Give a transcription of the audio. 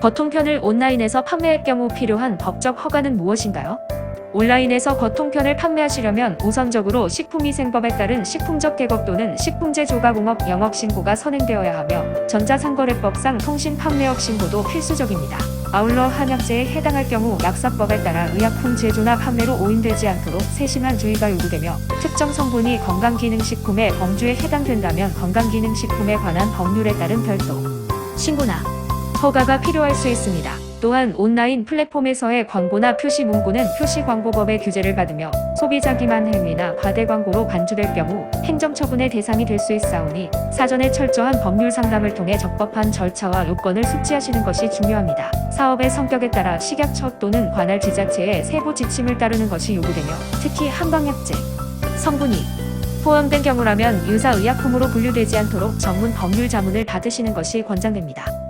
거통편을 온라인에서 판매할 경우 필요한 법적 허가는 무엇인가요? 온라인에서 거통편을 판매하시려면 우선적으로 식품위생법에 따른 식품적 개국 또는 식품제 조가공업 영업 신고가 선행되어야 하며 전자상거래법상 통신 판매업 신고도 필수적입니다. 아울러 한약재에 해당할 경우 약사법에 따라 의약품 제조나 판매로 오인되지 않도록 세심한 주의가 요구되며 특정 성분이 건강기능식품의 범주에 해당된다면 건강기능식품에 관한 법률에 따른 별도 신고나 허가가 필요할 수 있습니다. 또한 온라인 플랫폼에서의 광고나 표시 문구는 표시 광고법의 규제를 받으며 소비자 기만 행위나 과대 광고로 간주될 경우 행정처분의 대상이 될 수 있사오니 사전에 철저한 법률 상담을 통해 적법한 절차와 요건을 숙지하시는 것이 중요합니다. 사업의 성격에 따라 식약처 또는 관할 지자체의 세부 지침을 따르는 것이 요구되며 특히 한방약제, 성분이 포함된 경우라면 유사의약품으로 분류되지 않도록 전문 법률 자문을 받으시는 것이 권장됩니다.